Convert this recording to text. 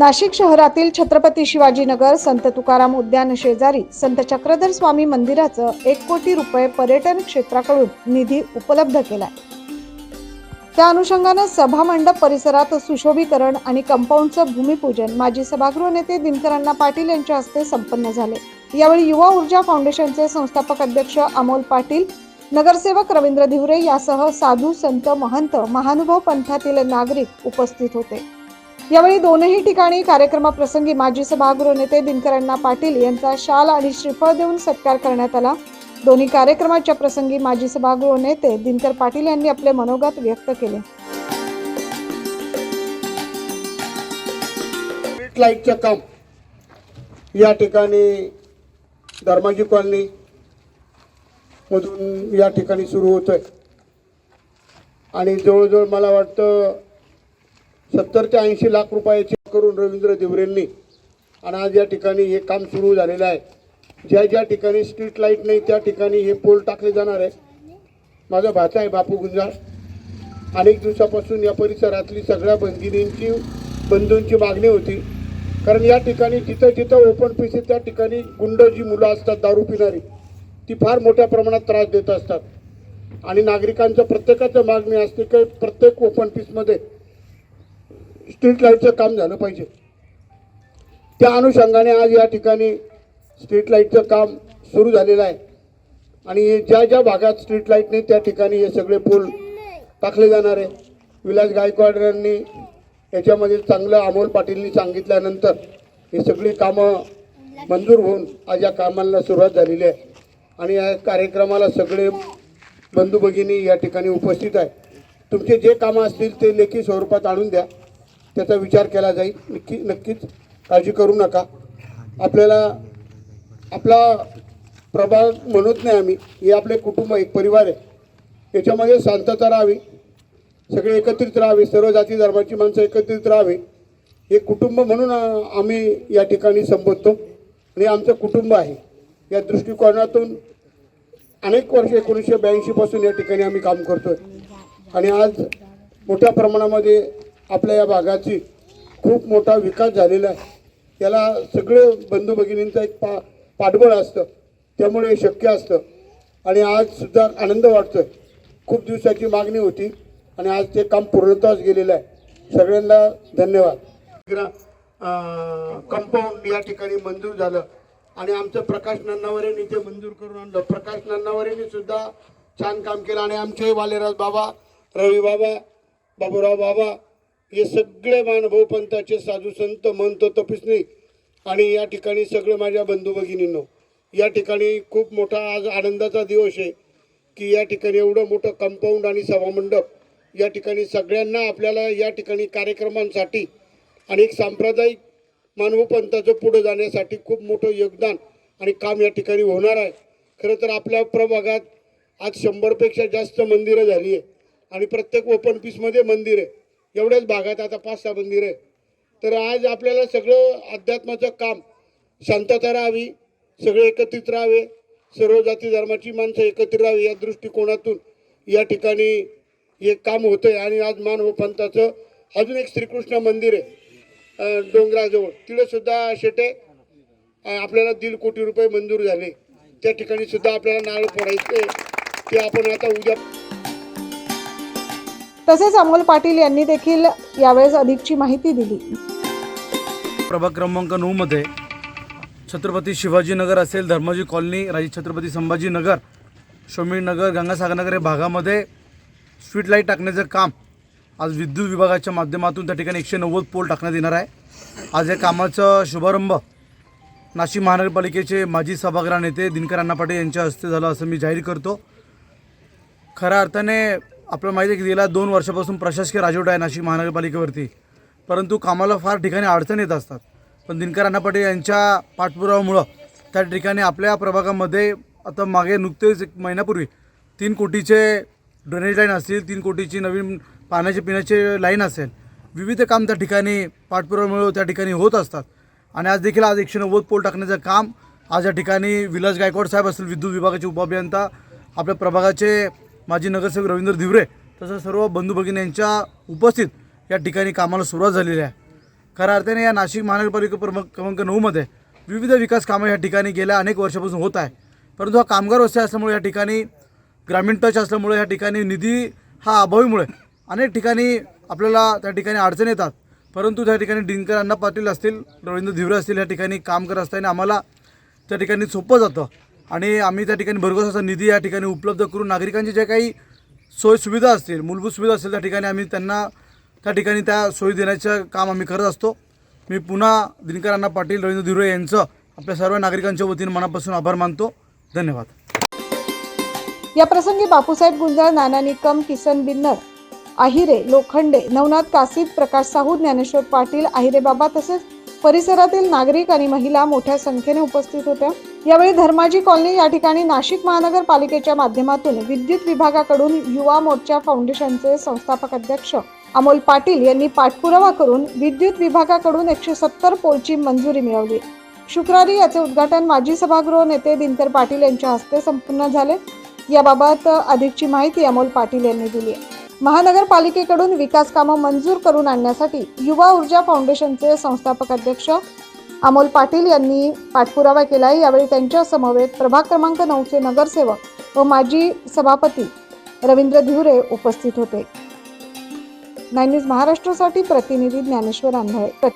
नाशिक शहरातील छत्रपती शिवाजीनगर संत तुकाराम उद्यान शेजारी संत चक्रधर स्वामी मंदिराचं एक कोटी रुपये पर्यटन क्षेत्राकडून निधी उपलब्ध केलाय. त्या अनुषंगानं सभामंडप परिसरात सुशोभीकरण आणि कंपाऊंडचं भूमिपूजन माजी सभागृह नेते दिनकरांना पाटील यांच्या हस्ते संपन्न झाले. यावेळी युवा ऊर्जा फाउंडेशनचे संस्थापक अध्यक्ष अमोल पाटील नगरसेवक रवींद्र धिवरे यासह साधू संत महंत महानुभाव पंथातील नागरिक उपस्थित होते. यावेळी दोनही ठिकाणी कार्यक्रमाप्रसंगी माजी सभागृह नेते दिनकरांना पाटील यांचा शाल आणि श्रीफळ देऊन सत्कार करण्यात आला. दोन्ही कार्यक्रमाच्या प्रसंगी माजी सभागृह नेते दिनकर पाटील यांनी आपले मनोगत व्यक्त केले. लाईटचं काम. या ठिकाणी धर्माजी कॉलनी मधून या ठिकाणी सुरू होतोय. आणि जवळजवळ मला वाटतं सत्तर ते ऐंशी लाख रुपयाचे करून रवींद्र देवरेंनी. आणि आज या ठिकाणी हे काम सुरू झालेलं आहे. ज्या ज्या ठिकाणी स्ट्रीट लाइट नाही त्या ठिकाणी हे पोल टाकले जाणार आहे. माझा भाचा आहे बापू गुंजाळ. अनेक दिवसापासून या परिसरातली सगळ्या बंदिनींची बंधूंची मागणी होती. कारण या ठिकाणी जिथं जिथं ओपन पीस आहे त्या ठिकाणी गुंड जी मुलं असतात दारू पिणारी. ती फार मोठ्या प्रमाणात त्रास देत असतात. आणि नागरिकांचं प्रत्येकाचं मागणी असते की प्रत्येक ओपन पीसमध्ये स्ट्रीट लाईटचं काम झालं पाहिजे. त्या अनुषंगाने आज या ठिकाणी स्ट्रीट लाईटचं काम सुरू झालेलं आहे. आणि ज्या ज्या भागात स्ट्रीट लाइट नाही त्या ठिकाणी हे सगळे पूल टाकले जाणार आहे. विलास गायकवाड यांनी याच्यामध्ये चांगलं अमोल पाटीलनी सांगितल्यानंतर ही सगळी कामं मंजूर होऊन आज या कामांना सुरुवात झालेली आहे. आणि या कार्यक्रमाला सगळे बंधू भगिनी या ठिकाणी उपस्थित आहे तुमचे जे कामं असतील ते लेखी स्वरूपात आणून द्या. त्याचा विचार केला जाईल. नक्की नक्कीच काळजी करू नका. आपल्याला आपला प्रभाग म्हणत नाही आम्ही. हे आपले कुटुंब एक परिवार आहे. याच्यामध्ये शांतता राहावी. सगळे एकत्रित राहावे. सर्व जाती धर्माची माणसं एकत्रित राहावे. हे कुटुंब म्हणून आम्ही या ठिकाणी संबोधतो. आणि आमचं कुटुंब आहे. या दृष्टिकोनातून अनेक वर्ष एकोणीसशे ब्याऐंशीपासून या ठिकाणी आम्ही काम करतोय. आणि आज मोठ्या प्रमाणामध्ये आपल्या या भागाची खूप मोठा विकास झालेला आहे. त्याला सगळे बंधू भगिनींचं एक पा पाठबळ असतं. त्यामुळे हे शक्य असतं. आणि आज सुद्धा आनंद वाटतोय. खूप दिवसाची मागणी होती आणि आज ते काम पूर्णत्वास गेलेलं आहे. सगळ्यांना धन्यवाद. कंपाऊंड या ठिकाणी मंजूर झालं. आणि आमचं प्रकाश नन्नावरेंनी ते मंजूर करून आणलं. प्रकाश नन्नावरेंनी सुद्धा छान काम केलं. आणि आमचे वालेराज बाबा रवी बाबा बाबूराव बाबा हे सगळे मानभाऊ पंथाचे साधू संत मंत तपिसनी आणि या ठिकाणी सगळे माझ्या बंधू भगिनींनो या ठिकाणी खूप मोठा आज आनंदाचा दिवस आहे की या ठिकाणी एवढं मोठं कंपाऊंड आणि सभामंडप या ठिकाणी सगळ्यांना आपल्याला या ठिकाणी कार्यक्रमांसाठी आणि एक सांप्रदायिक मानव पंथाचं पुढे जाण्यासाठी खूप मोठं योगदान आणि काम या ठिकाणी होणार आहे. खरं तर आपल्या प्रभागात आज शंभरपेक्षा जास्त मंदिरं झाली आहे आणि प्रत्येक ओपन पीसमध्ये मंदिर आहे. एवढ्याच भागात आता पाच सहा मंदिर आहे तर आज आपल्याला सगळं अध्यात्माचं काम शांतता राहावी सगळे एकत्रित राहावे सर्व जाती धर्माची माणसं एकत्रित राहावी या दृष्टिकोनातून या ठिकाणी हे काम होतं आहे आणि आज मानव पंथाचं अजून एक श्रीकृष्ण मंदिर आहे डोंगराजवळ. तिथे सुद्धा शेटे आपल्याला दीड कोटी रुपये मंजूर झाले. त्या ठिकाणी सुद्धा आपल्याला नारळ फोडायचे. ते आपण आता उद्या तसेच अमोल पाटील यांनी देखील यावेळेस अधिकची माहिती दिली. प्रभाग क्रमांक नऊमध्ये छत्रपती शिवाजीनगर असेल धर्माजी कॉलनी राजे छत्रपती संभाजीनगर नगर गंगासागरनगर या भागामध्ये स्ट्रीट लाइट टाकण्याचं काम आज विद्युत विभागाच्या माध्यमातून त्या ठिकाणी एकशे नव्वद पोल टाकण्यात येणार आहे. आज या कामाचा शुभारंभ नाशिक महानगरपालिकेचे माजी सभागृह नेते दिनकर अण्णा पाटील यांच्या हस्ते झालं असं मी जाहीर करतो. खऱ्या अर्थाने आपल्याला माहिती आहे की गेल्या दोन वर्षापासून प्रशासकीय राजवट आहे नाशिक महानगरपालिकेवरती. परंतु कामाला फार ठिकाणी अडचण येत असतात. पण दिनकर अण्णा पाटील यांच्या पाठपुराव्यामुळं त्या ठिकाणी आपल्या प्रभागामध्ये आता मागे नुकतेच एक महिन्यापूर्वी तीन कोटीचे ड्रेनेज लाईन असतील तीन कोटीची नवीन पाण्याचे पिण्याचे लाईन असेल. विविध काम त्या ठिकाणी पाठपुराव्यामुळं त्या ठिकाणी होत असतात. आणि आज देखील आज एकशे नव्वद पोल टाकण्याचं काम आज या ठिकाणी विलास गायकवाड साहेब असतील विद्युत विभागाचे उपअभियंता आपल्या प्रभागाचे माजी नगरसेवक रवींद्र धिवरे तसंच सर्व बंधू भगिनी यांच्या उपस्थित या ठिकाणी कामाला सुरुवात झालेली आहे. खऱ्या अर्थाने या नाशिक महानगरपालिका प्रमुख क्रमांक नऊमध्ये विविध विकास कामं या ठिकाणी गेल्या अनेक वर्षापासून होत आहे. परंतु हा कामगार वस्ती असल्यामुळे या ठिकाणी ग्रामीण टच असल्यामुळे या ठिकाणी निधी हा अभावीमुळे अनेक ठिकाणी आपल्याला त्या ठिकाणी अडचण येतात. परंतु त्या ठिकाणी डिंकर अण्णा पाटील असतील रवींद्र धिवरे असतील या ठिकाणी काम करत असताना आम्हाला त्या ठिकाणी सोपं जातं. आणि आम्ही त्या ठिकाणी भरघोस असा निधी या ठिकाणी उपलब्ध करून नागरिकांची ज्या काही सोय सुविधा असतील मूलभूत सुविधा असतील त्या ठिकाणी आम्ही त्यांना त्या ठिकाणी त्या सोयी देण्याचं काम आम्ही करत असतो. मी पुन्हा दिनकर अण्णा पाटील रवींद्र धिवरे यांचं आपल्या सर्व नागरिकांच्या वतीने मनापासून आभार मानतो. धन्यवाद. या प्रसंगी बापूसाहेब गुंजाळ नाना निकम किसन बिन्नर आहिरे लोखंडे नवनाथ कासिद प्रकाश साहू ज्ञानेश्वर पाटील आहिरे बाबा तसेच परिसरातील नागरिक आणि महिला मोठ्या संख्येने उपस्थित होत्या. यावेळी धर्माजी कॉलनी या ठिकाणी नाशिक महानगरपालिकेच्या माध्यमातून विद्युत विभागाकडून युवा मोर्चा फाउंडेशनचे संस्थापक अध्यक्ष अमोल पाटील यांनी पाठपुरावा करून विद्युत विभागाकडून एकशे सत्तर पोलची मंजुरी मिळवली. शुक्रवारी याचे उद्घाटन माजी सभागृह नेते दिनकर पाटील यांच्या हस्ते संपूर्ण झाले. याबाबत अधिकची माहिती अमोल पाटील यांनी दिली. महानगरपालिकेकडून विकास कामं मंजूर करून आणण्यासाठी युवा ऊर्जा फाउंडेशनचे संस्थापक अध्यक्ष अमोल पाटील यांनी पाठपुरावा केला आहे यावेळी त्यांच्या समवेत प्रभाग क्रमांक नऊचे नगरसेवक व माजी सभापती रवींद्र धिवरे उपस्थित होते. नाईन न्यूज महाराष्ट्रासाठी प्रतिनिधी ज्ञानेश्वर आंधळे.